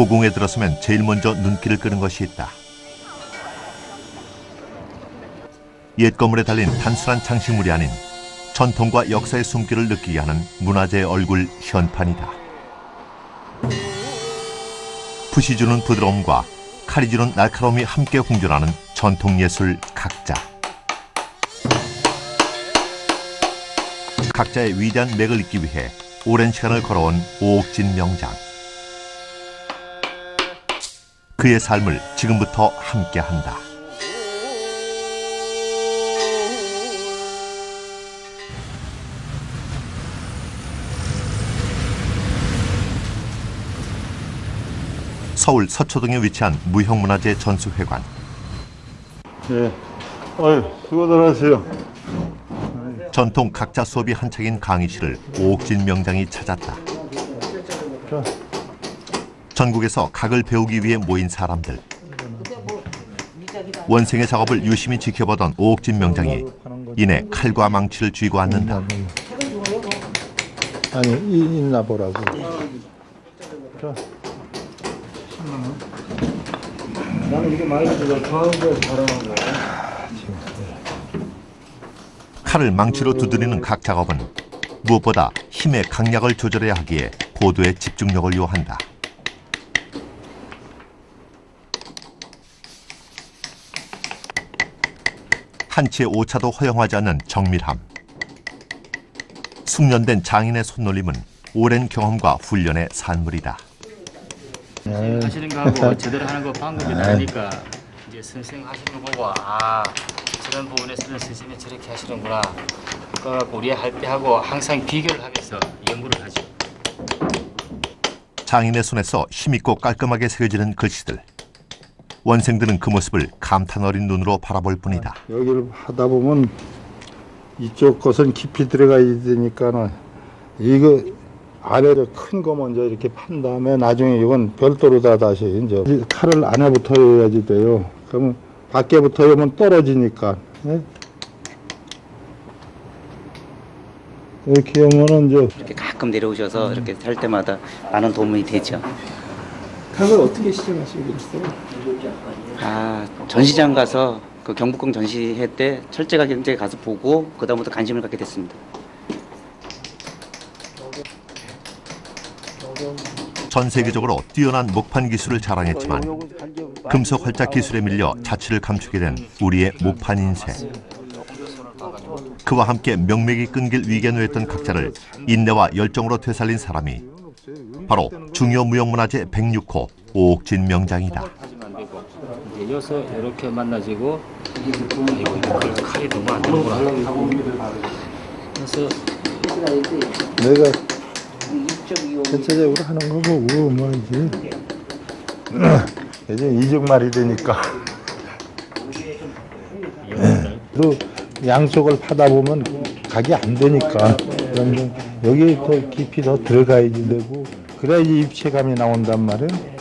고궁에 들어서면 제일 먼저 눈길을 끄는 것이 있다. 옛 건물에 달린 단순한 장식물이 아닌 전통과 역사의 숨길을 느끼게 하는 문화재의 얼굴 현판이다. 붓이 주는 부드러움과 칼이 주는 날카로움이 함께 공존하는 전통예술 각자. 각자의 위대한 맥을 잇기 위해 오랜 시간을 걸어온 오옥진 명장. 그의 삶을 지금부터 함께한다. 서울 서초동에 위치한 무형문화재 전수회관. 예. 어이, 수고들 하세요. 전통 각자 수업이 한창인 강의실을 오옥진 명장이 찾았다. 자, 전국에서 각을 배우기 위해 모인 사람들. 원생의 작업을 유심히 지켜보던 오옥진 명장이 이내 칼과 망치를 쥐고 앉는다. 아니, 이, 있나 보라고. 자, 나는 이게 들어 좋아하는 거 잘하는 거야. 칼을 망치로 두드리는 각 작업은 무엇보다 힘의 강약을 조절해야 하기에 고도의 집중력을 요한다. 한치의 오차도 허용하지 않는 정밀함. 숙련된 장인의 손놀림은 오랜 경험과 훈련의 산물이다. 하시는 거하고 제대로 하는 거 방법이 다르니까 이제 선생 하시는 거 보고 아 저런 부분에서는 선생님이 저렇게 하시는구나 그래갖고 우리 할때 하고 항상 비교를 하면서 연구를 하죠. 장인의 손에서 힘있고 깔끔하게 새겨지는 글씨들. 원생들은 그 모습을 감탄 어린 눈으로 바라볼 뿐이다. 여기를 하다 보면 이쪽 것은 깊이 들어가야 되니까는 이거 안에를 큰 거 먼저 이렇게 판 다음에 나중에 이건 별도로 다 다시 이제 이 칼을 안에 붙어야지 돼요. 그러면 밖에 붙어야면 떨어지니까. 예? 이렇게 하면은 이제 이렇게 가끔 내려오셔서 이렇게 살 때마다 많은 도움이 되죠. 그걸 어떻게 시작하시게 됐어요? 아 전시장 가서 그 경복궁 전시회 때 철제가 현장에 가서 보고 그 다음부터 관심을 갖게 됐습니다. 전 세계적으로 뛰어난 목판 기술을 자랑했지만 금속 활작 기술에 밀려 자취를 감추게 된 우리의 목판 인생. 그와 함께 명맥이 끊길 위기에 놓였던 각자를 인내와 열정으로 되살린 사람이 바로 중요 무형문화재 106호 오옥진 명장이다. 이제 여서 이렇게 만나지고 아이고 이거 칼이 너무 안 되는구나. 그래서 내가 전체적으로 하는 거 보고 뭐 이제 이제 이중 말이 되니까 또 양쪽을 파다 보면 각이 안 되니까 여기 더 깊이 더 들어가야지 되고 그래야지 입체감이 나온단 말이에요.